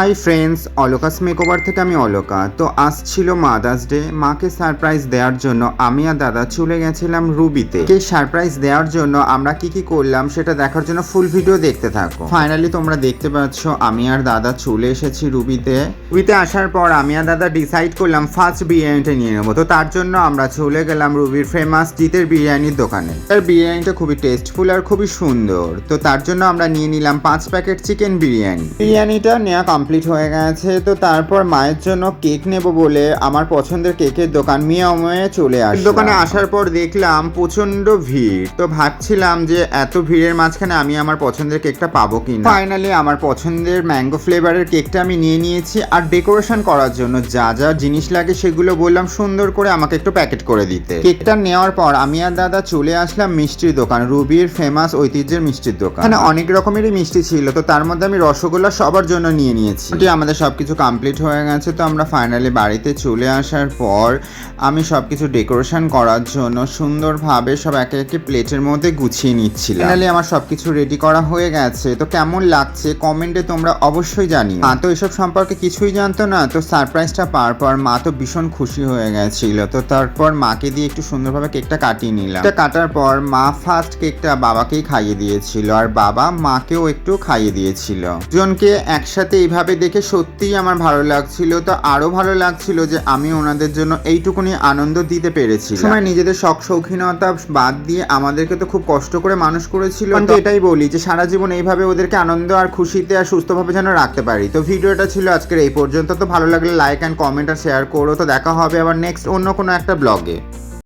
Hi friends অলোকাস makeover থেকে আমি অলোকা। তো আজ ছিল মাদার্স ডে মাকে সারপ্রাইজ দেওয়ার জন্য আমি আর দাদা চলে গেছিলাম রুবিতে কে সারপ্রাইজ দেওয়ার জন্য আমরা কি কি করলাম সেটা দেখার জন্য ফুল ভিডিও দেখতে থাকো। ফাইনালি তোমরা দেখতে পাচ্ছ আমি আর দাদা চলে এসেছি রুবিতে রুবিতে আসার পর আমি আর দাদা ডিসাইড করলাম ফার্স্ট বিরিয়ানিটা নিয়ে নেব। তো তার জন্য আমরা চলে গেলাম রুবির ফেমাস জিতের বিরিয়ানির দোকানে। তার বিরিয়ানিটা খুবই টেস্টফুল আর খুবই সুন্দর। তো তার জন্য আমরা নিয়ে নিলাম পাঁচ প্যাকেট চিকেন বিরিয়ানি। বিরিয়ানিটা নেওয়া কমপ্লিট হয়ে গেছে। তো তারপর মায়ের জন্য কেক নেব বলে আমার পছন্দের কেকের দোকান মিয়াময়ে চলে আসে দোকানে আসার পর দেখলাম প্রচণ্ড ভিড়। তো ভাবছিলাম যে এত ভিড়ের মাঝখানে আমি আমার পছন্দের কেকটা পাবো কিনা। ফাইনালি আমার পছন্দের ম্যাঙ্গো ফ্লেভারের কেকটা আমি নিয়ে নিয়েছি আর ডেকোরেশন করার জন্য যা যা জিনিস লাগে সেগুলো বললাম সুন্দর করে আমাকে একটু প্যাকেট করে দিতে। কেকটা নেওয়ার পর আমি আর দাদা চলে আসলাম মিষ্টির দোকান রুবির ফেমাস ঐতিহ্যের মিষ্টির দোকান। এখানে অনেক রকমেরই মিষ্টি ছিল তো তার মধ্যে আমি রসগোল্লা সবার জন্য নিয়ে নিয়েছি। মোটামুটি আমাদের সবকিছু কমপ্লিট হয়ে গেছে, তো আমরা ফাইনালি বাড়িতে চলে আসার পর আমি সবকিছু ডেকোরেশন করার জন্য সুন্দরভাবে সব একে একে প্লেটের মধ্যে গুছিয়ে নিচ্ছিলাম। ফাইনালি আমার সবকিছু রেডি করা হয়ে গেছে। তো কেমন লাগছে কমেন্টে তোমরা অবশ্যই জানিও। মা তো এসব সম্পর্কে কিছুই জানতো না, তো সারপ্রাইজটা পাওয়ার পর মা তো ভীষণ খুশি হয়ে গেছিল। তো তারপর মাকে দিয়ে একটু সুন্দরভাবে কেকটা কাটিয়ে নিলাম। এটা কাটার পর মা ফার্স্ট কেকটা বাবাকেই খাইয়ে দিয়েছিল, আর বাবা মাকেও একটু খাইয়ে দিয়েছিল। দুজনকে একসাথে এইভাবে দেখে সত্যিই আমার ভালো লাগছিল। তো আরও ভালো লাগছিল যে আমি ওনাদের জন্য এইটুকুনি আনন্দ দিতে পেরেছি সময় নিজেদের শখ শৌখিনতা বাদ দিয়ে আমাদেরকে তো খুব কষ্ট করে মানুষ করেছিল। তো এটাই বলি যে সারা জীবন এইভাবে ওদেরকে আনন্দ আর খুশিতে আর সুস্থভাবে যেন রাখতে পারি। তো ভিডিওটা ছিল আজকের এই পর্যন্ত। তো ভালো লাগলে লাইক অ্যান্ড কমেন্ট আর শেয়ার করো। তো দেখা হবে আবার নেক্সট অন্য কোনো একটা ব্লগে